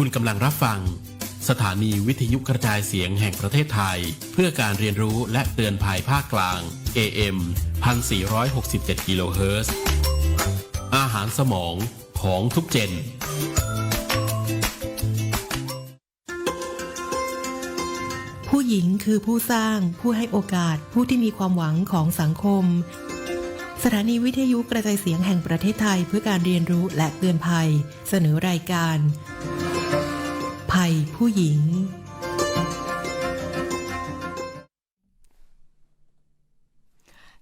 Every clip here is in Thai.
คุณกำลังรับฟัง สถานีวิทยุกระจายเสียงแห่งประเทศไทย เพื่อการเรียนรู้และเตือนภัยภาคกลาง AM 1467กิโลเฮิรตซ์อาหารสมองของทุกเจนผู้หญิงคือผู้สร้าง ผู้ให้โอกาส ผู้ที่มีความหวังของสังคม สถานีวิทยุกระจายเสียงแห่งประเทศไทยเพื่อการเรียนรู้และเตือนภัย เสนอรายการ ยผู้หญิง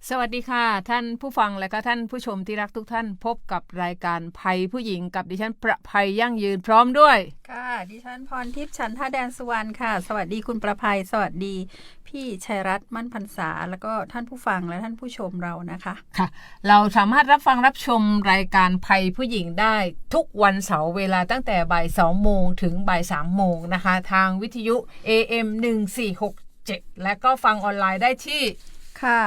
สวัสดีค่ะ ท่านผู้ฟังและก็ท่านผู้ชมที่รักทุกท่านพบกับรายการภัยผู้หญิงกับดิฉันประภัยยั่งยืนพร้อมด้วย ค่ะ ดิฉันพรทิพย์ฉันท่าแดนสุวรรณค่ะ สวัสดีคุณประภัย สวัสดี พี่ชัยรัตน์มั่นพันษา แล้วก็ท่านผู้ฟังและท่านผู้ชมเรานะคะ ค่ะ เราสามารถรับฟังรับชมรายการภัยผู้หญิงได้ทุกวันเสาร์เวลาตั้งแต่บ่าย2โมงถึงบ่าย3โมงนะคะ ทางวิทยุ AM 1467 และก็ฟังออนไลน์ได้ที่ค่ะ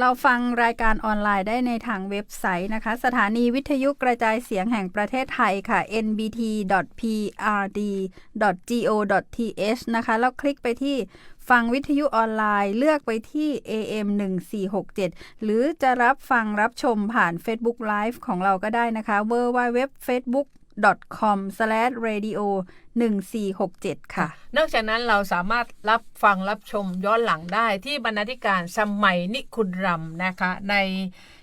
เราฟังรายการออนไลน์ได้ในทางเว็บไซต์นะคะ สถานีวิทยุกระจายเสียงแห่งประเทศไทยค่ะ nbt.prd.go.th นะคะ แล้วคลิกไปที่ ฟังวิทยุออนไลน์เลือกไปที่ AM 1467 หรือจะรับฟังรับชมผ่าน Facebook Live ของเราก็ได้นะคะ www facebook com radio 1467 ค่ะ นอกจากนั้นเราสามารถรับฟังรับชมย้อนหลังได้ที่บรรณาธิการสมัยนิคุณรำนะคะใน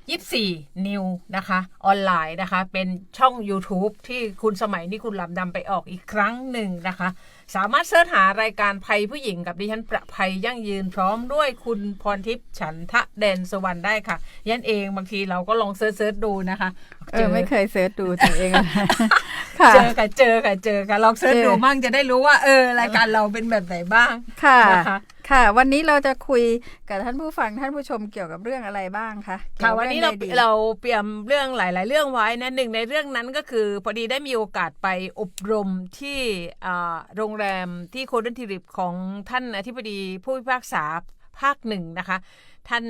24 นิวนะคะ ออนไลน์นะคะ เป็นช่อง YouTube ที่คุณสมัยนิคุณรำนำไปออกอีกครั้งหนึ่งนะคะ สามารถเสิร์ชหารายการภัยผู้หญิงกับดิฉันประภัยยั่งยืนพร้อมด้วยคุณพรทิพย์ฉันทะแดนสวรรค์ได้ค่ะ ยันเองบางทีเราก็ลองเสิร์ชเสิร์ชดูนะคะเออไม่เคยเสิร์ชดูตัวเองค่ะเจอค่ะเจอค่ะเจอค่ะลองเสิร์ชเจอดูมั่งจะได้รู้ว่าเออรายการเราเป็นแบบไหนบ้างค่ะนะคะ ค่ะ วันนี้เราจะคุยกับท่านผู้ฟังท่านผู้ชมเกี่ยวกับเรื่องอะไรบ้างคะค่ะกี่ยวันนี้บเราองใดดีเราเตรียมเรื่องหลาย ๆ เรื่องไว้นะหนึ่งในเรื่องนั้นก็คือพอดีได้มีโอกาสไปอบรมที่อ่าโรงแรมที่โคดนทิริปของท่านอธิบดีผู้พิพากษาภาคหนึ่งนะคะ ท่าน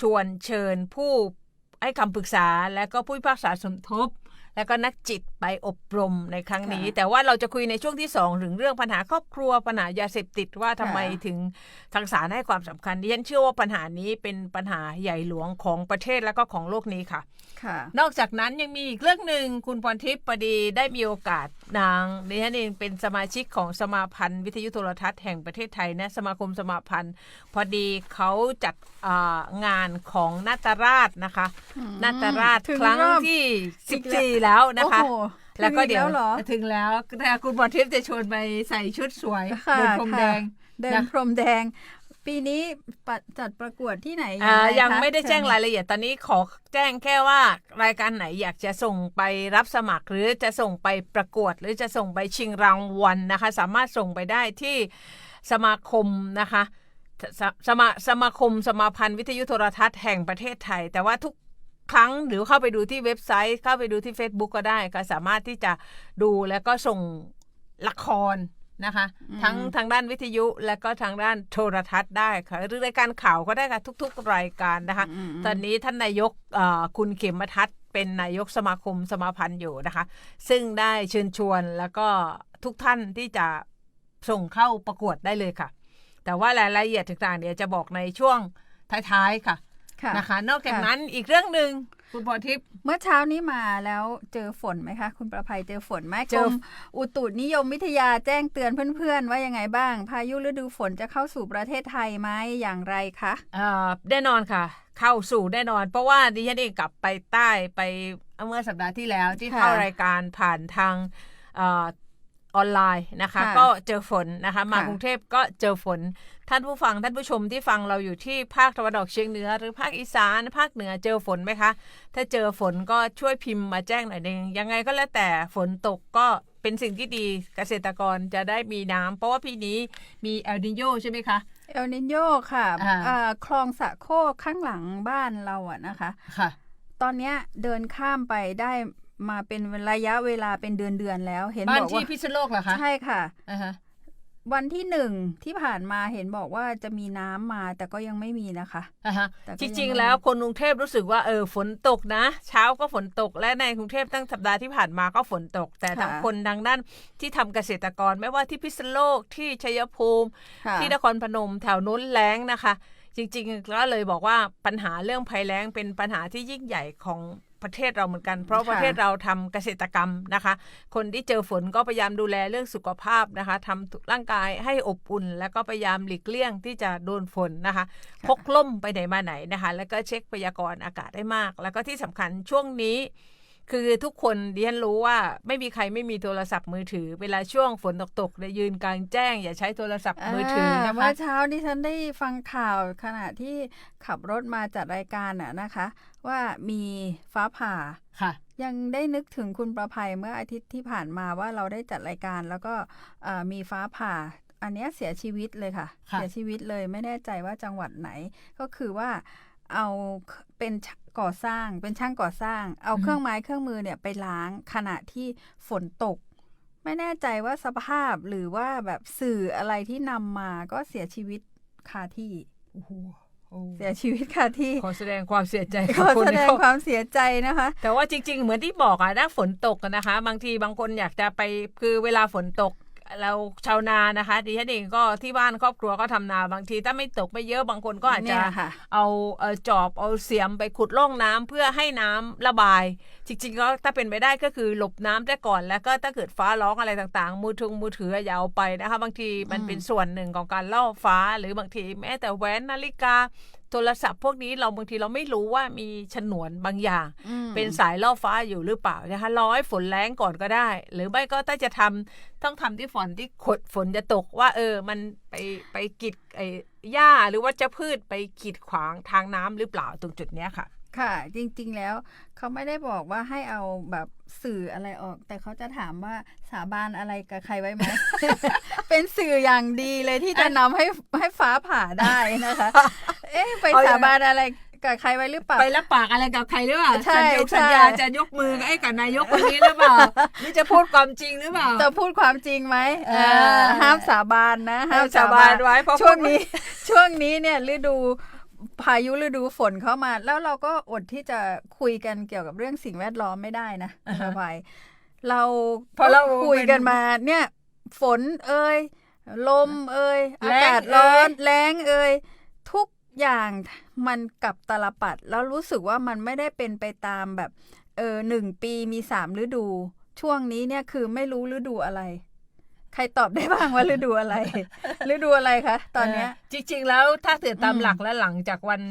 ชวนเชิญผู้ให้คำปรึกษาและก็ผู้พิพากษาสมทบ แล้วก็นักจิตไปอบรมในครั้งนี้ค่ะแต่ว่าเราจะคุยในช่วงที่สองถึงเรื่องปัญหาครอบครัวปัญหายาเสพติดว่าทำไมค่ะถึงทางศาลให้ความสำคัญดิฉันเชื่อว่าปัญหานี้เป็นปัญหาใหญ่หลวงของประเทศและก็ของโลกนี้ค่ะค่ะ นอกจากนั้นยังมีอีกเรื่องหนึ่งคุณพรทิพย์พอดีได้มีโอกาสนางดิฉันเองเป็นสมาชิกของสมาพันธ์วิทยุโทรทัศน์แห่งประเทศไทยนะสมาคมสมาพันธ์ พอดีเขาจัดอ่างานของนาตราชนะคะอืมนาตราชถึงครั้งรอบที่อีกแล้ว14แล้วนะคะโอ้โหแล้วก็ถึงอีเดี๋ยวเหรอถึงแล้วแต่คุณพรทิพย์จะชวนไปใส่ชุดสวยค่ะเดินพรมค่ะแดงเดินนะพรมแดงปีนี้ปะจัดประกวดที่ไหนอ่าไคะยังไม่ได้แจ้งเชิญรายละเอียดตอนนี้ขอแจ้งแค่ว่ารายการไหนอยากจะส่งไปรับสมัคร หรือจะส่งไปประกวด หรือจะส่งไปชิงรางวัลนะคะ สามารถส่งไปได้ที่สมาคมนะคะสสมาสมาคมสมาพันธ์วิทยุโทรทัศน์แห่งประเทศไทย แต่ว่าทุก ครั้งหรือเข้าไปดูที่เว็บไซต์ เข้าไปดูที่ Facebook ก็ได้ก็สามารถที่จะดูแล้วก็ส่งละครนะคะ ทั้งทางด้านวิทยุและก็ทางด้านโทรทัศน์ได้ค่ะหรือรายการข่าวก็ได้ค่ะทุก ๆ รายการนะคะอืมตอนนี้ท่านนายกเอ่อคุณเขมทัศน์เป็นนายกสมาคมสมาพันธ์อยู่นะคะ ซึ่งได้เชิญชวนแล้วก็ทุกท่านที่จะส่งเข้าประกวดได้เลยค่ะ แต่ว่ารายละเอียดต่างๆเดี๋ยวจะบอกในช่วงท้ายๆค่ะค่ะ นะคะ นอกจากค่ะนั้นอีกเรื่องหนึ่งคุณพรทิพย์เมื่อเช้านี้มาแล้วเจอฝนไหมคะ คุณประภัยเจอฝนไหมเจกรอมอุตุนิยมวิทยาแจ้งเตือนเพื่อนๆ ว่ายังไงบ้าง พายุฤดูฝนจะเข้าสู่ประเทศไทยไหมอย่างไรคะเอ่อแน่นอนค่ะ เข้าสู่แน่นอน เพราะว่าดิฉันเองกลับไปใต้ไปเมื่อสัปดาห์ที่แล้วที่ค่ะเข้ารายการผ่านทางเออออนไลน์นะคะค่ะก็เจอฝนนะคะ มาค่ะกรุงเทพก็เจอฝน ท่านผู้ฟังท่านผู้ชมที่ฟังเราอยู่ที่ภาคตะวันออกเฉียงเหนือ หรือภาคอีสานภาคเหนือเจอฝนไหมคะ ถ้าเจอฝนก็ช่วยพิมพ์มาแจ้งหน่อยหนึงยังไงก็แล้วแต่ฝนตกก็เป็นสิ่งที่ดีเกษตรกรจะได้มีน้ำเพราะว่าปีนี้มีเอลนิโยใช่ไหมคะเอลนินโยค่ะอ่าเอ่อคลองสะโคกข้างหลังบ้านเราอะนะคะค่ะ ตอนเนี้ยเดินข้ามไปได้มาเป็นระยะเวลาเป็นเดือนเดือนๆแล้ว เห็นบ้านบอกที่ว่าพิษณุโลกเหรอคะใช่ค่ะอ่าฮะ วันที่หนึ่งที่ผ่านมาเห็นบอกว่าจะมีน้ำมาแต่ก็ยังไม่มีนะคะอ่าฮะแต่ก็จยังริงไม่ๆแล้วคนกรุงเทพรู้สึกว่าเออฝนตกนะ เช้าก็ฝนตกและในกรุงเทพตั้งสัปดาห์ที่ผ่านมาก็ฝนตก แต่ทางคนดังด้านที่ทำเกษตรกรไม่ว่าที่พิษณุโลกที่ชัยภูมิค่ะที่นครพนมแถวนู้นแล้งนะคะ จริงๆก็เลยบอกว่าปัญหาเรื่องภัยแล้งเป็นปัญหาที่ยิ่งใหญ่ของ ประเทศเราเหมือนกัน เพราะค่ะประเทศเราทำเกษตรกรรมนะคะ คนที่เจอฝนก็พยายามดูแลเรื่องสุขภาพนะคะทำร่างกายให้อบอุ่น แล้วก็พยายามหลีกเลี่ยงที่จะโดนฝนนะคะ พกล่มไปไหนมาไหนนะคะ แล้วก็เช็คพยากรณ์อากาศได้มาก แล้วก็ที่สำคัญช่วงนี้ คือทุกคนดิฉันรู้ว่าไม่มีใครไม่มีโทรศัพท์มือถือ เวลาช่วงฝนตกๆเนี่ยยืนกลางแจ้ง อย่าใช้โทรศัพท์มือถือนะเมื่คะอเช้าที่ฉันได้ฟังข่าวขณะที่ขับรถมาจัดรายการน่ะนะคะ ว่ามีฟ้าผ่าค่ะยังได้นึกถึงคุณประภัยเมื่ออาทิตย์ที่ผ่านมาว่าเราได้จัดรายการแล้วก็เอ่อมีฟ้าผ่าอันเนี้ยเสียชีวิตเลยค่ะค่ะ เสียชีวิตเลยไม่แน่ใจว่าจังหวัดไหนก็คือว่า เอาเป็นก่อสร้าง เป็นช่างก่อสร้าง เอาเครื่องไม้เครื่องมือเนี่ยไปล้างขณะที่ฝนตก ไม่แน่ใจว่าสภาพหรือว่าแบบสื่ออะไรที่นำมาก็เสียชีวิตคาที่โอ้โหโอ้เสียชีวิตคาที่ขอแสดงความเสียใจขอกับคนแสดที่งเขาความเสียใจนะคะ แต่ว่าจริง ๆ เหมือนที่บอกอะถ้าฝนตกอะนะคะ บางทีบางคนอยากจะไปคือเวลาฝนตก เราชาวนานะคะดิฉันเองก็ที่บ้านครอบครัวก็ทำนาบางที ถ้าไม่ตกไม่เยอะบางคนก็อาจจะเนี่ยค่ะเอาเอ่อจอบเอาเสียมไปขุดร่องน้ำเพื่อให้น้ำระบาย จริงๆก็ถ้าเป็นไปได้ก็คือหลบน้ำได้ก่อนแล้วก็ถ้าเกิดฟ้าร้องอะไรต่างๆ มือถือมือถืออย่าเอาไปนะคะ บางทีมันเป็นส่วนหนึ่งของการล่อฟ้า หรือบางทีแม้แต่แหวนนาฬิกา โทรศัพท์พวกนี้เราบางทีเราไม่รู้ว่ามีฉนวนบางอย่างอืมเป็นสายล่อฟ้าอยู่หรือเปล่านะคะรอให้ฝนแรงก่อนก็ได้ หรือไม่ก็ถ้าจะทำต้องทำที่ฝนที่ขดฝนจะตกว่า เออ มันไปไปกีดไอ้หญ้าหรือว่าจะพืชไปกีดขวางทางน้ำหรือเปล่าตรงจุดเนี้ยค่ะ ค่ะ จริงๆแล้วเขาไม่ได้บอกว่าให้เอาแบบสื่ออะไรออก แต่เขาจะถามว่าสาบานอะไรกับใครไว้ไหม เป็นสื่ออย่างดีเลยที่จะนำให้ให้ฟ้าผ่าได้นะคะ เอ๊ะไปเอายัสางไงบานอะไรกับใครไว้หรือเปล่า ไปรับปากอะไรกับใครหรือเปล่าใช่สัญญาใช่ สัญญาจะยกมือไอ้กับนายกคนนี้หรือเปล่านี่จะพูดความจริงหรือเปล่า จะพูดความจริงไหมเออ เออห้ามสาบานนะ ห้ามสาบานไว้เพราะช่วงนี้ ช่วงนี้เนี่ยฤดู พายุฤดูฝนเข้ามา แล้วเราก็อดที่จะคุยกันเกี่ยวกับเรื่องสิ่งแวดล้อมไม่ได้นะคุณประภัยเราเพราะเราก็คุยกันมาเนี่ย ฝนเอ่ยลมเอ่ยอาแล้งกาศร้อนเอ่ยแรงเอ่ยทุกอย่างมันกลับตาลปัด แล้วรู้สึกว่ามันไม่ได้เป็นไปตามแบบเออหนึ่งปีมีสามฤดู ช่วงนี้เนี่ยคือไม่รู้ฤดูอะไร ใครตอบได้บ้างว่าฤดูอะไรฤดูอะไรคะตอนเนี้ยจริง ๆ แล้วถ้าถือตามอืมหลักและหลังจากวัน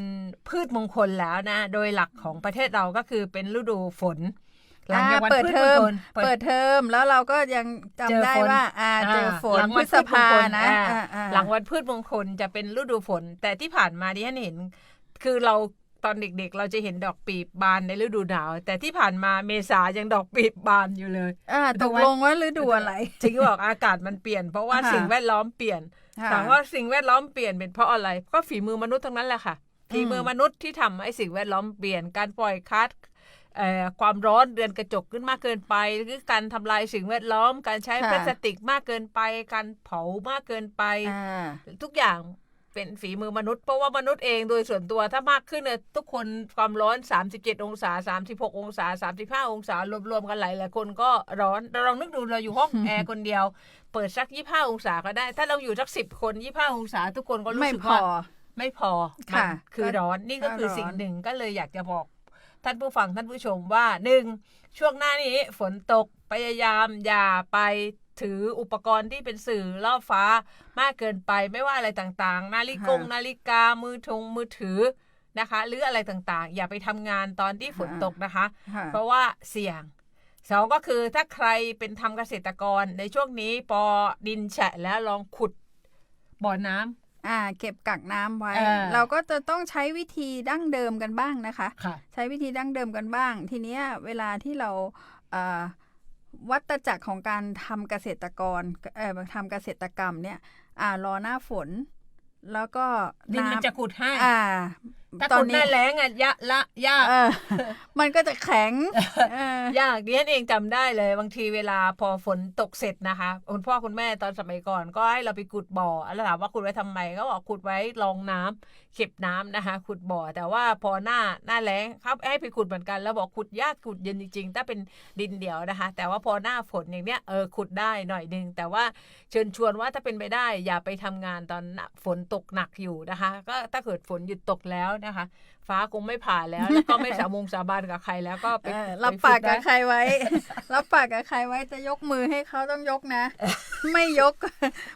พืชมงคลแล้วนะ โดยหลักของประเทศเราก็คือเป็นฤดูฝนหลังจากวันอ่าเปิดพืชเทมองมคลเปิเปิดดเทอมแล้วเราก็ยังจำเจอได้ฝนว่าอ่าเจอฝนหลังพวัฤนษพืชมงภาคลนะอ่าอ่าอ่าหลังวันพืชมงคลจะเป็นฤดูฝน แต่ที่ผ่านมาที่ฉันเห็น คือเรา ตอนเด็กๆ เราจะเห็นดอกปีบบานในฤดูหนาว แต่ที่ผ่านมาเมษายังดอกปีบบานอยู่เลยอ่าถูตกกไหมลงว่าฤดูอะไรจริงบอกอากาศมันเปลี่ยน เพราะว่าค่ะสิ่งแวดล้อมเปลี่ยนค่ะถามว่าสิ่งแวดล้อมเปลี่ยนเป็นเพราะอะไรก็ฝีมือมนุษย์ทั้งนั้นแหละค่ะฝีมือมนุษย์ที่ทำให้สิ่งแวดล้อมเปลี่ยนการปล่อยคัสเอ่อความร้อนเดือนกระจกขึ้นมากเกินไป หรือการทำลายสิ่งแวดล้อม การใช้ค่ะพลาสติกมากเกินไป การเผามากเกินไปอ่าทุกอย่าง เป็นฝีมือมนุษย์เพราะว่ามนุษย์เองโดยส่วนตัวถ้ามากขึ้นเนี่ยทุกคนความร้อน 37 องศา 36 องศา 35 องศารวมๆกันหลายหลายๆคนก็ร้อนเราลองนึกดูเราอยู่ห้องแอร์คนเดียว เปิดสัก 25 องศาก็ได้ ถ้าเราอยู่สัก 10 คน 25 องศา ทุกคนก็รู้ไม่สึกพอว่าไม่พอมันค่ะ คือร้อนนี่ก็คือก็ร้อนสิ่งหนึ่งก็เลยอยากจะบอกท่านผู้ฟังท่านผู้ชมว่าหนึ่งช่วงหน้านี้ฝนตกพยายามอย่าไป ถืออุปกรณ์ที่เป็นสื่อล่อฟ้ามากเกินไปไม่ว่าอะไรต่างๆ นาฬิกงค่ะนาฬิกามือทงมือถือนะคะ หรืออะไรต่างๆ อย่าไปทำงานตอนที่ฝนค่ะตกนะคะค่ะเพราะว่าเสี่ยงสองก็คือถ้าใครเป็นทำเกษตรกรในช่วงนี้พอดินแฉะแล้วลองขุดบ่อน้ำอ่าเก็บกักน้ำไว้เออเราก็จะต้องใช้วิธีดั้งเดิมกันบ้างนะคะค่ะใช้วิธีดั้งเดิมกันบ้าง ทีเนี้ยเวลาที่เราเอ่อ วัตจักรของการทำเกษตรกรเอ่อทำเกษตรกรรมเนี่ย อ่ารอหน้าฝน แล้วก็ดินมันจะขุดให้อ่าถ้าตอขุนดหนี้น้าแรงอะยะละยากเออมันก็จะแข็งเออยากดิฉันเองจำได้เลย บางทีเวลาพอฝนตกเสร็จนะคะคุณพ่อคุณแม่ตอนสมัยก่อน ก็ให้เราไปขุดบ่อแล้วถามว่าขุดไว้ทำไมก็บอกขุดไว้รองน้ำเก็บน้ำนะคะ ขุดบ่อ แต่ว่าพอหน้าหน้าแล้งครับให้ไปขุดเหมือนกันแล้วบอกขุดยากขุดเย็นจริงๆ ถ้าเป็นดินเดียวนะคะ แต่ว่าพอหน้าฝนอย่างเนี้ยเออขุดได้หน่อยนึงแต่ว่าเชิญชวนว่าถ้าเป็นไปได้อย่าไปทำงานตอนฝนตกหนักอยู่นะคะ ก็ถ้าเกิดฝนหยุดตกแล้วนะคะ ฟ้าคงไม่ผ่าแล้ว แล้วก็ไม่สามงสาบานกับใครแล้วก็ไปเออไปรับฝึปากได้กับใครไว้ รับปากกับใครไว้จะยกมือให้เขาต้องยกนะ ไม่ยก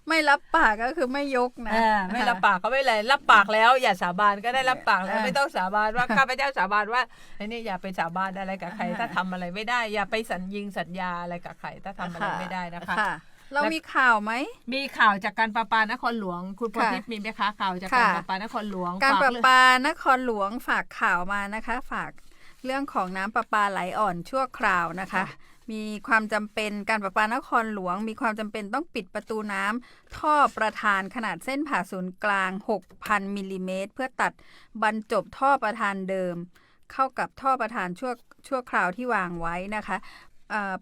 ไม่รับปากก็คือไม่ยกนะอ่าไม่รับปากก็ไม่เป็นไรรับปากแล้ว อย่าสาบานก็ได้รับปากแล้วเออไม่ต้องสาบานว่าข้าพเจ้าสาบานว่าไอ้นี่อย่าไปสาบานอะไรกับใคร ถ้าทำอะไรไม่ได้ อย่าไปสัญญิงสัญญาอะไรกับใครถ้าทำอะไรไม่ได้นะคะค่ะ เรามีข่าวไหม มีข่าวจากการประปานครหลวง คุณพรค่ะทิพย์มีไหมคะข่าวจากการค่ะประปานครหลวง การฝประเองปานครหลวงฝากข่าวมานะคะ ฝากเรื่องของน้ำประปาไหลอ่อนชั่วคราวนะคะ มีความจำเป็นการประปานครหลวง มีความจำเป็นต้องปิดประตูน้ำท่อประธานขนาดเส้นผ่าศูนย์กลาง 6,000มิลลิเมตรเพื่อตัดบรรจบท่อประธานเดิม เข้ากับท่อประธานชั่วชั่วคราวที่วางไว้นะคะเอ่อ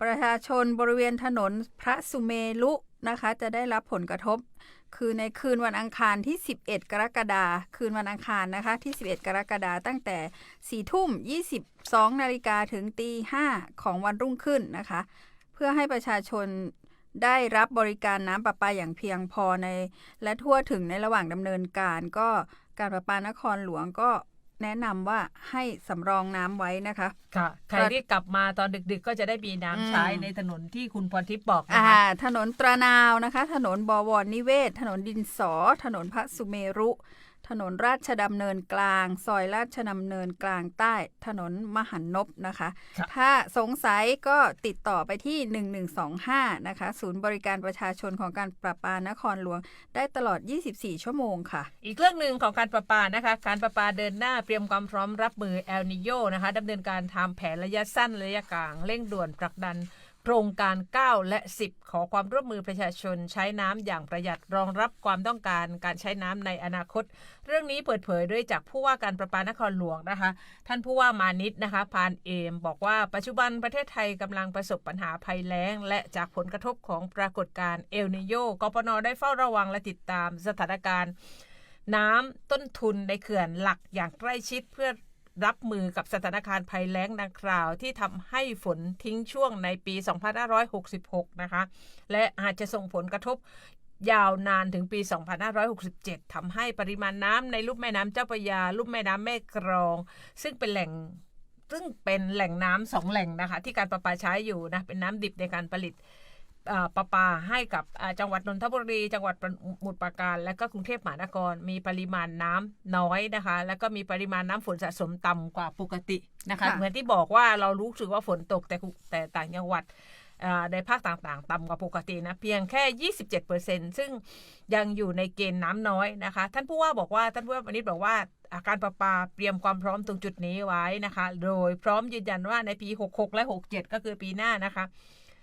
ประชาชนบริเวณถนนพระสุเมรุนะคะ จะได้รับผลกระทบ คือในคืนวันอังคารที่ 11 กรกฎาคมคืนวันอังคารนะคะที่ 11 กรกฎาคมตั้งแต่ 4 ทุ่ม 22 นาฬิกาถึงตี5ของวันรุ่งขึ้นนะคะ เพื่อให้ประชาชนได้รับบริการน้ำประปาอย่างเพียงพอใน และทั่วถึงในระหว่างดำเนินการก็การประปานครหลวงก็ แนะนำว่าให้สำรองน้ำไว้นะคะ ค่ะ ใครที่กลับมาตอนดึกๆ ก็จะได้มีน้ำใช้อืม ในถนนที่คุณพรทิพย์บอกนะอ่า คะ ถนนตรานาวนะคะ ถนนบวรนิเวศ ถนนดินสอ ถนนพระสุเมรุ ถนนราชดำเนินกลาง ซอยราชดำเนินกลางใต้ ถนนมหันนบนะคะครับถ้าสงสัยก็ติดต่อไปที่ 1125 นะคะ ศูนย์บริการประชาชนของการประปานครหลวง ได้ตลอด 24 ชั่วโมงค่ะ อีกเรื่องหนึ่งของการประปานะคะ การประปาเดินหน้าเตรียมความพร้อมรับมือแอลนิโยนะคะดำเนินการทำแผนระยะสั้นระยะกลางเร่งด่วนผลักดัน โครงการ 9 และ 10 ขอความร่วมมือประชาชนใช้น้ำอย่างประหยัดรองรับความต้องการการใช้น้ำในอนาคต เรื่องนี้เปิดเผยด้วยจากผู้ว่าการประปานครหลวงนะคะ ท่านผู้ว่ามานิดนะคะพานเอม บอกว่าปัจจุบันประเทศไทยกำลังประสบปัญหาภัยแล้ง และจากผลกระทบของปรากฏการณ์เอลนิโยกปนได้เฝ้าระวังและติดตามสถานการณ์ น้ำต้นทุนในเขื่อนหลักอย่างใกล้ชิดเพื่อ รับมือกับสถานการณ์ภัยแล้งดังกล่าว ที่ทำให้ฝนทิ้งช่วงในปี 2566 นะคะ และอาจจะส่งผลกระทบยาวนานถึงปี 2567 ทำให้ปริมาณน้ำในลุ่มแม่น้ำเจ้าพระยา ลุ่มแม่น้ำแม่กรอง ซึ่งเป็นแหล่งซึ่งเป็นแหล่งน้ำสองแหล่งนะคะ ที่การประปาใช้อยู่นะ เป็นน้ำดิบในการผลิต ประปาให้กับอ่าจังหวัดนนทบุรี จังหวัดสมุทรปราการ และก็กรุงเทพมหานครมีปริมาณน้ำน้อยนะคะ แล้วก็มีปริมาณน้ำฝนสะสมต่ำกว่าปกตินะคะค่ะเหมือนที่บอกว่าเรารู้สึกว่าฝนตกแต่กุแต่ต่างจังหวัดอ่าในภาคต่างๆ ต่ำกว่าปกตินะ เพียงแค่ 27%ซึ่งยังอยู่ในเกณฑ์น้ำน้อยนะคะ ท่านผู้ว่าบอกว่าท่านผู้ว่าวันนี้บอกว่าอ่าการประปาเตรียมความพร้อมตรงจุดนี้ไว้นะคะ โดยพร้อมยืนยันว่าในปี 66 และ 67 ก็คือปีหน้านะคะ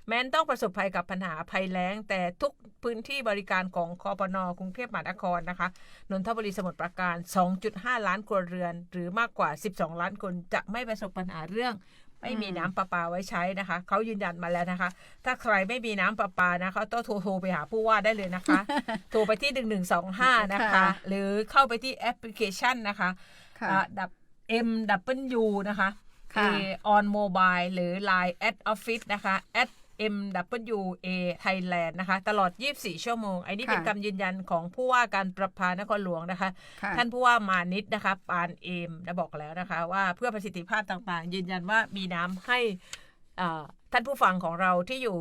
แม้นต้องประสบภัยกับปัญหาภัยแล้ง แต่ทุกพื้นที่บริการของคอปนกรุงเทพมหานครนะคะนนทบุรีสมุทรปราการ 2.5 ล้านครัวเรือน หรือมากกว่า 12 ล้านคนจะไม่ประสบปัญหาเรื่องไม่มีน้ำประปาไว้ใช้นะคะ เขายืนยันมาแล้วนะคะ ถ้าใครไม่มีน้ำประปานะคะต้องโทรโทรไปหาผู้ว่าได้เลยนะคะ โทรไปที่1125นะคะค่ะหรือเข้าไปที่แอปพลิเคชันนะคะค่ะอ่าดับ M W นะคะค่ะ A on mobile หรือ Line at office นะคะ at M W A Thailand นะคะ ตลอด 24 ชั่วโมง ไอ้นี่ค่ะเป็นคำยืนยันของผู้ว่าการประพานครหลวงนะคะค่ะท่านผู้ว่ามานิดนะคะปานเอมได้บอกแล้วนะคะ ว่าเพื่อประสิทธิภาพต่างๆ ยืนยันว่ามีน้ำให้อ่าท่านผู้ฟังของเราที่อยู่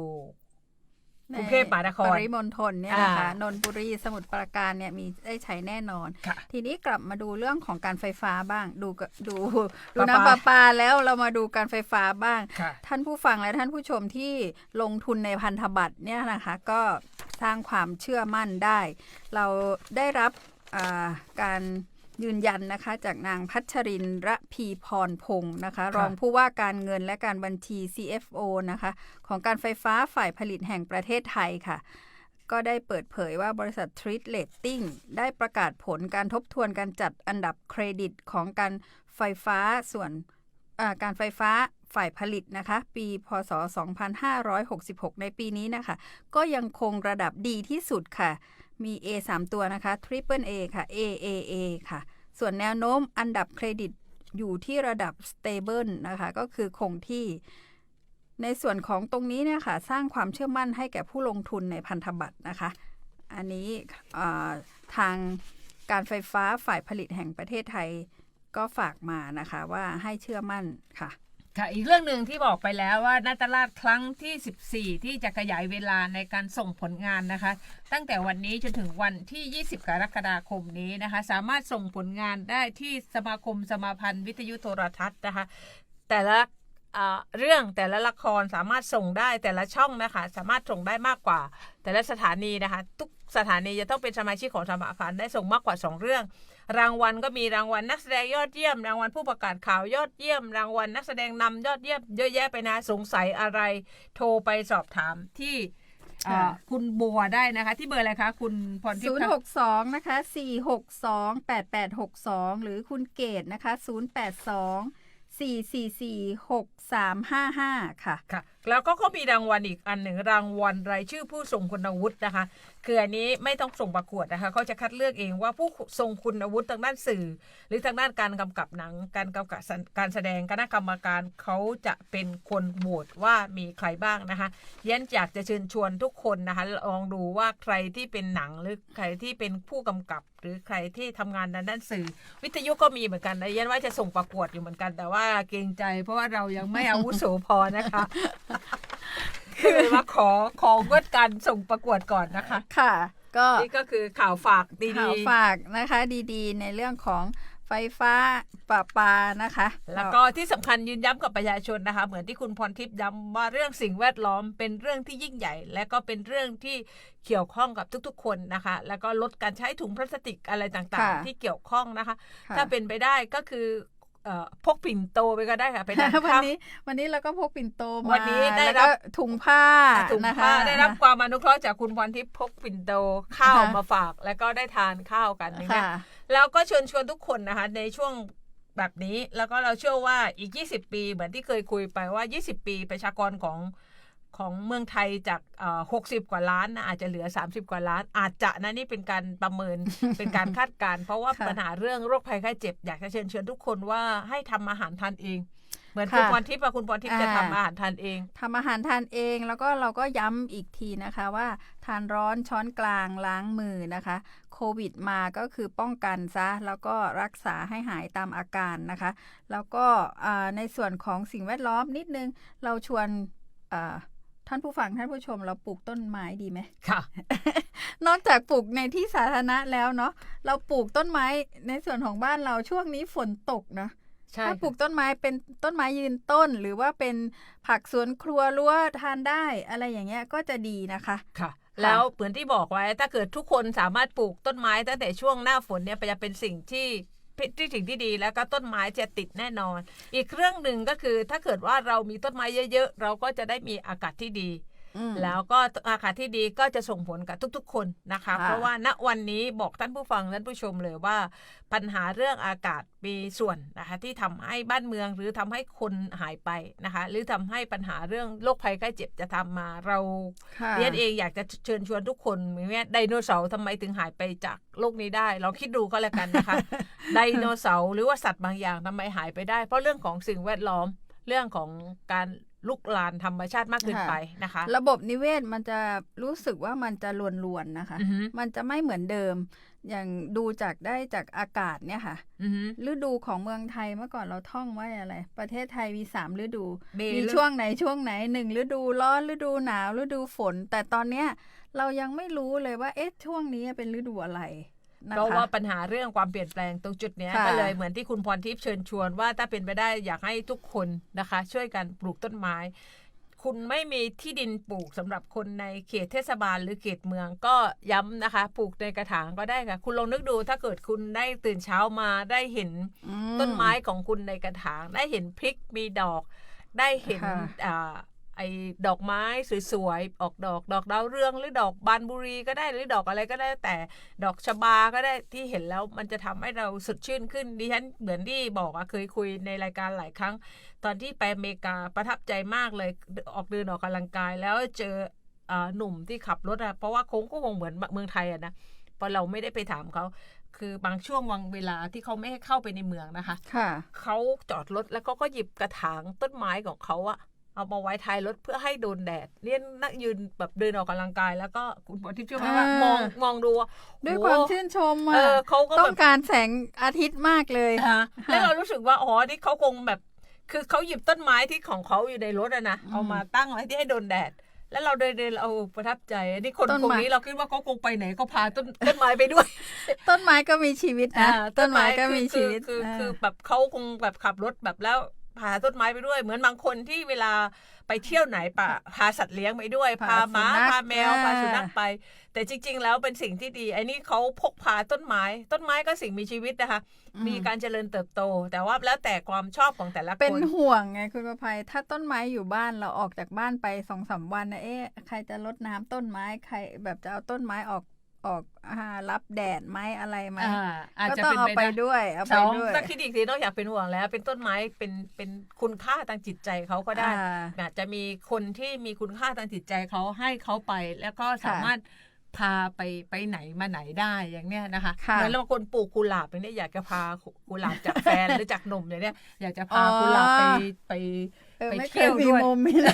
กรุงเทพมหานครปริมณฑลเนี่ยนะคะอ่านนทบุรีสมุทรปราการเนี่ยมีได้ใช้แน่นอนค่ะทีนี้กลับมาดูเรื่องของการไฟฟ้าบ้าง ดูก็ดูดูประปาน้ำประปาแล้วเรามาดูการไฟฟ้าบ้างค่ะท่านผู้ฟังและท่านผู้ชมที่ลงทุนในพันธบัตรเนี่ยนะคะ ก็สร้างความเชื่อมั่นได้ เราได้รับอ่าการ ยืนยันนะคะ จากนางพัชรินทร์ระพีพรพงศ์นะคะ รองผู้ว่าการเงินและการบัญชี CFO นะคะ ของการไฟฟ้าฝ่ายผลิตแห่งประเทศไทยค่ะ ก็ได้เปิดเผยว่าบริษัท Treat Rating ได้ประกาศผลการทบทวนการจัดอันดับเครดิตของการไฟฟ้าส่วนอ่าการไฟฟ้าฝ่ายผลิตนะคะ ปี พศ 2566 ในปีนี้นะคะ ก็ยังคงระดับดีที่สุดค่ะ มี A 3 ตัวนะคะ Triple A ค่ะ AAA ค่ะ ส่วนแนวโน้มอันดับเครดิตอยู่ที่ระดับ stable นะคะ ก็คือคงที่ ในส่วนของตรงนี้เนี่ยค่ะ สร้างความเชื่อมั่นให้แก่ผู้ลงทุนในพันธบัตรนะคะ อันนี้ทางการไฟฟ้าฝ่ายผลิตแห่งประเทศไทยก็ฝากมานะคะว่าให้เชื่อมั่นค่ะ ค่ะอีกเรื่องหนึ่งที่บอกไปแล้วว่านาตราชครั้งที่ 14 ที่จะขยายเวลาในการส่งผลงานนะคะ ตั้งแต่วันนี้จนถึงวันที่ 20 กรกฎาคมนี้นะคะ สามารถส่งผลงานได้ที่สมาคมสมาพันธ์วิทยุโทรทัศน์นะคะ แต่ละ เรื่องแต่ละละครสามารถส่งได้แต่ละช่องนะคะ สามารถส่งได้มากกว่า แต่ละสถานีนะคะ ทุกสถานีจะต้องเป็นสมาชิกของสมาพันธ์ได้ส่งมากกว่า 2 เรื่อง รางวัลก็มีรางวัลนักแสดงยอดเยี่ยม รางวัลผู้ประกาศข่าวยอดเยี่ยม รางวัลนักแสดงนำยอดเยี่ยมเยอะแยะไปนะสงสัยอะไร โทรไปสอบถามที่อ่าค่ะคุณบัวได้นะคะ ที่เบอร์อะไรคะ คุณพรทิพย์คะ062นะคะ462 8862หรือคุณเกตนะคะ082 444 6355 ค่ะ ค่ะ แล้วก็เขามีรางวัลอีกอันหนึ่งรางวัลรายชื่อผู้ทรงคุณวุฒินะคะ คืออันนี้ไม่ต้องส่งประกวดนะคะเขาจะคัดเลือกเองว่าผู้ทรงคุณวุฒิทางด้านสื่อ หรือทางด้านการกำกับหนัง การกำกับการแสดงคณะกรรมการเขาจะเป็นคนโหวตว่ามีใครบ้างนะคะยันอยากจะเชิญชวนทุกคนนะคะลองดูว่าใครที่เป็นหนังหรือใครที่เป็นผู้กำกับ หรือใครที่ทำงานในด้านสื่อ วิทยุก็มีเหมือนกันนะยันว่าจะส่งประกวดอยู่เหมือนกัน แต่ว่าเกรงใจ เพราะว่าเรายังไม่อาวุโสพอนะคะคือว่าขอของดการส่งประกวดก่อนนะคะ ค่ะ ก็นี่ก็คือข่าวฝากดีข่าวฝากนะคะ ดีๆ ในเรื่องของไฟฟ้าประปานะคะๆแล้วก็ที่สำคัญยืนย้ำกับประชาชนนะคะ เหมือนที่คุณพรทิพย์ย้ำว่าเรื่องสิ่งแวดล้อมเป็นเรื่องที่ยิ่งใหญ่ และก็เป็นเรื่องที่เกี่ยวข้องกับทุกๆ คนนะคะ แล้วก็ลดการใช้ถุงพลาสติกอะไรต่างค่ะๆที่เกี่ยวข้องนะคะค่ะถ้าเป็นไปได้ก็คือเอ่อ พกปิ่นโตไปก็ได้ค่ะเป็นวันข้าวนี้ วันนี้เราก็พกปิ่นโตมาวันนี้ได้แล้วรัก็บถุงผ้าถุงนะคะผ้าได้รับความอนุเคราะห์จากคุณพรทิพย์พกปิ่นโตข้าวค่ะมาฝาก แล้วก็ได้ทานข้าวกันอย่างเงี้ค่ะยแล้วก็เชิญชวนทุกคนนะคะ ในช่วงแบบนี้แล้วก็เราเชื่อว่าอีก 20 ปีเหมือนที่เคยคุยไปว่า 20 ปีประชากรของ ของเมืองไทยจากเอ่อ60กว่าล้านนะอาจจะเหลือ 30 กว่าล้าน อาจจะนะนี่เป็นการประเมินเป็นการคาดการณ์เพราะว่าค่ะปัญหาเรื่องโรคภัยไข้เจ็บ อยากจะเชิญชวนทุกคนว่าให้ทำอาหารทานเอง เหมือนคุณค่ะพรทิพย์อะคุณพรทิพย์จะอ่าทำอาหารทานเองทำอาหารทานเองแล้วก็เราก็ย้ำอีกทีนะคะว่าทานร้อนช้อนกลางล้างมือนะคะโควิดมาก็คือป้องกันซะแล้วก็รักษาให้หายตามอาการนะคะ แล้วก็อ่าในส่วนของสิ่งแวดล้อมนิดนึงเราชวนอ่า ท่านผู้ฟังท่านผู้ชมเราปลูกต้นไม้ดีไหมค่ะ นอกจากปลูกในที่สาธารณะแล้วเนาะเราปลูกต้นไม้ในส่วนของบ้านเราช่วงนี้ฝนตกนะใช่ถ้าค่ะปลูกต้นไม้เป็นต้นไม้ยืนต้น หรือว่าเป็นผักสวนครัวรั้วทานได้ อะไรอย่างเงี้ยก็จะดีนะคะค่ะ แล้วเหมือนที่บอกไว้ถ้าเกิดทุกคนสามารถปลูกต้นไม้ตั้งแต่ช่วงหน้าฝนเนี่ยจะเป็นสิ่งที่ ที่สิ่งที่ดีแล้วก็ต้นไม้จะติดแน่นอน อีกเรื่องหนึ่งก็คือถ้าเกิดว่าเรามีต้นไม้เยอะ ๆ เราก็จะได้มีอากาศที่ดี แล้วก็อากาศที่ดีก็จะส่งผลกับทุกๆ คนนะคะค่ะเพราะว่าณวันนี้บอกท่านผู้ฟังท่านผู้ชมเลยว่า ปัญหาเรื่องอากาศมีส่วนนะคะที่ทำให้บ้านเมืองหรือทำให้คนหายไปนะคะ หรือทำให้ปัญหาเรื่องโรคภัยไข้เจ็บจะทำมาเราค่ะเรียนเองอยากจะเชิญชวนทุกคนเหมือนว่าไดโนเสาร์ทำไมถึงหายไปจากโลกนี้ได้ลองคิดดูก็แล้วกันนะคะไดโนเสาร์หรือว่าสัตว์บางอย่างทำไมหายไปได้ เพราะเรื่องของสิ่งแวดล้อมเรื่องของการ ลุกลานธรรมชาติมากเกินไปนะคะ ระบบนิเวศมันจะรู้สึกว่ามันจะลวนๆนะคะอือฮึมันจะไม่เหมือนเดิม อย่างดูจากได้จากอากาศเนี่ยค่ะอือฮึฤดูของเมืองไทยเมื่อก่อนเราท่องไว้อะไร ประเทศไทยมีสามฤดู มีมีฤช่วงไหนช่วงไหนหนึ่งฤดูร้อนฤดูหนาวฤดูฝน แต่ตอนเนี้ยเรายังไม่รู้เลยว่าเอ๊ะช่วงนี้เป็นฤดูอะไร นะเพราะคะว่าปัญหาเรื่องความเปลี่ยนแปลงตรงจุดเนี้ยค่ะก็เลยเหมือนที่คุณพรทิพย์เชิญชวนว่าถ้าเป็นไปได้อยากให้ทุกคนนะคะ ช่วยกันปลูกต้นไม้ คุณไม่มีที่ดินปลูกสำหรับคนในเขตเทศบาลหรือเขตเมืองก็ย้ำนะคะ ปลูกในกระถางก็ได้ค่ะ คุณลองนึกดูถ้าเกิดคุณได้ตื่นเช้ามาได้เห็นอืต้นไม้ของคุณในกระถาง ได้เห็นพริกมีดอก ได้เห็นค่ะอ่า ไอ้ดอกไม้สวยๆ ออกดอกดอกดาวเรืองหรือดอกบานบุรีก็ได้หรือดอกอะไรก็ได้แต่ดอกชบาก็ได้ที่เห็นแล้วมันจะทำให้เราสดชื่นขึ้นดิฉันเหมือนที่บอกอะเคยคุยในรายการหลายครั้ง ตอนที่ไปอเมริกาประทับใจมากเลยออกเดินออกกำลังกาย แล้วเจออ่าหนุ่มที่ขับรถอะเพราะว่าคงก็คงเหมือนเมืองไทยอะนะเพราะเราไม่ได้ไปถามเขาคือบางช่วงวังเวลาที่เขาไม่ให้เข้าไปในเมืองนะคะ ค่ะเขาจอดรถแล้วก็ก็หยิบกระถางต้นไม้ของเขาอะ เอามาไว้ท้ายรถเพื่อให้โดนแดดเนี่ยนักยืนแบบเดินออกกำลังกาย แล้วก็คุณหมอที่เชื่อไหมว่าอ่ามมองมองดูอะด้วยโหความชื่นชมเออะอเขาก็ต้แบองบการแสงอาทิตย์มากเลยนะแล้วเรารู้สึกว่าอ๋อนี่เขาคงแบบ คือเขาหยิบต้นไม้ที่ของเขาอยู่ในรถอะนะเอามาตั้งไว้ที่ให้โดนแดดแล้วเราเดินเดินเราประทับใจอันนี่คนต้นคนไม้นี้เราคิดว่าเขาคงไปไหนเขาพาต้นต้นไม้ไปด้วย ต้นไม้ก็มีชีวิตนะอ่าต้นไม้ก็คือมีคือชีวิตคืออ่าคือแบบเขาคงแบบขับรถแบบแล้ว พาต้นไม้ไปด้วย เหมือนบางคนที่เวลาไปเที่ยวไหนปะพาสัตว์เลี้ยงไปด้วย พาม้าพาแมวพาสุนัขไป แต่จริง ๆ แล้วเป็นสิ่งที่ดีไอ้นี่เขาพกพาต้นไม้ ต้นไม้ก็สิ่งมีชีวิตนะคะอืมมีการเจริญเติบโต แต่ว่าแล้วแต่ความชอบของแต่ละคน เป็นห่วงไงคุณประภัย ถ้าต้นไม้อยู่บ้านเราออกจากบ้านไปสองสามวันนะเอ๊ะใครจะรดน้ำต้นไม้ใครแบบจะเอาต้นไม้ออก ออกอ่ารับแดดไหมอะไรไหมอ่าอาจก็จะต้องเป็นเอาไปไปได้ด้วยเอาสไปองด้วยถ้าคิดอีกทีนอกจากเป็นห่วงแล้ว เป็นต้นไม้เป็นเป็นคุณค่าทางจิตใจเขาก็ได้อ่าอาจจะมีคนที่มีคุณค่าทางจิตใจเขาให้เขาไป แล้วก็สามารถพาไปไปไหนมาไหนได้อย่างเนี้ยนะคะค่ะเหมือนเราคนปลูกกุหลาบอย่างเนี้ยอยากจะพากุหลาบจากแฟนหรือจากหนุ่มอย่างเนี้ยอยากจะพาอ๋อกุหลาบไปไปเออไปไม่เที่เคยยวมีด้วยโมเมนต์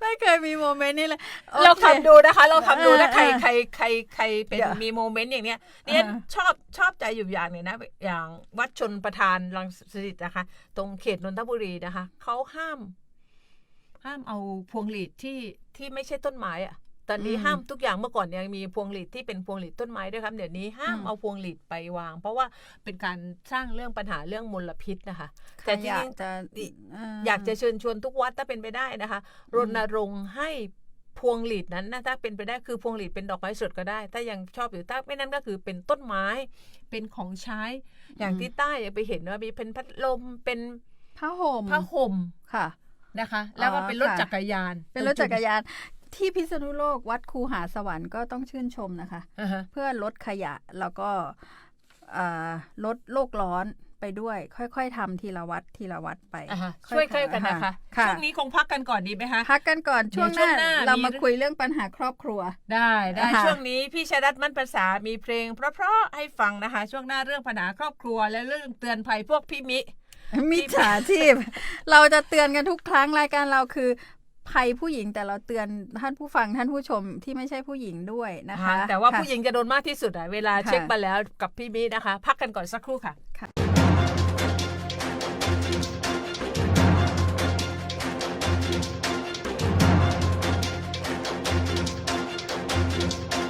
ไม่เคยมีโมเมนต์นี่เลยโอคเราทำดูนะคะ เราทำดูนะเออใครเออใครใครใครเป็นเดี๋ยวมีโมเมนต์อย่างเนี้ยเนี่ยอ่าชอบชอบใจอยู่อย่างหนึ่งนะ อย่างวัดชนประธานรังสิตนะคะ ตรงเขตนนทบุรีนะคะเขาห้าม ห้ามเอาพวงหลีดที่ที่ไม่ใช่ต้นไม้อะ ตอนนี้ห้ามทุกอย่างเมื่อก่อนยังมีพวงหลีดที่เป็นพวงหลีดต้นไม้ด้วยครับเดี๋ยวนี้ห้ามเอาพวงหลีดไปวาง เพราะว่าเป็นการสร้างเรื่องปัญหาเรื่องมลพิษนะคะใครแต่จอยาริกงจะๆอยากจะเชิญชวนทุกวัดถ้าเป็นไปได้นะคะ รณรงค์ให้พวงหลีดนั้นนะถ้าเป็นไปได้คือพวงหลีดเป็นดอกไม้สดก็ได้ ถ้ายังชอบอยู่ถ้าไม่นั้นก็คือเป็นต้นไม้เป็นของใช้ อย่างอืมที่ใต้อย่าไปเห็นว่ามีเป็นพัดลมเป็นผ้าห่มผ้าห่มค่ะนะคะ แล้วก็เป็นรถค่ะจักรยาน เป็นรถจักรยาน ที่พิษณุโลกวัดคูหาสวรรค์ก็ต้องชื่นชมนะคะ อ่าฮะ เพื่อลดขยะแล้วก็อ่าลดโลกร้อนไปด้วย ค่อยๆทำทีละวัดทีละวัดไป อ่าฮะอช่วยๆๆกันนะคะค่ะ ช่วงนี้คงพักกันก่อนดีไหมคะ พักกันก่อนช่วงหเดี๋ยวช่วงหน้าน้าเรามีมาคุยเรื่องปัญหาครอบครัว ได้ได้ค่ะช่วงนี้พี่ชยรัตน์มั่นภาษามีเพลง เพราะๆให้ฟังนะคะ ช่วงหน้าเรื่องปัญหาครอบครัว และเรื่องเตือนภัยพวกพี่มิ มิจฉาชีพ เราจะเตือนกันทุกครั้งรายการเราคือ ภัยผู้หญิงแต่เราเตือนท่านผู้ฟังท่านผู้ชมที่ไม่ใช่ผู้หญิงด้วยนะคะ แต่ว่าค่ะผู้หญิงจะโดนมากที่สุดอะเวลาค่ะเช็คมาแล้วกับพี่มินะคะ พักกันก่อนสักครู่ค่ะค่ะ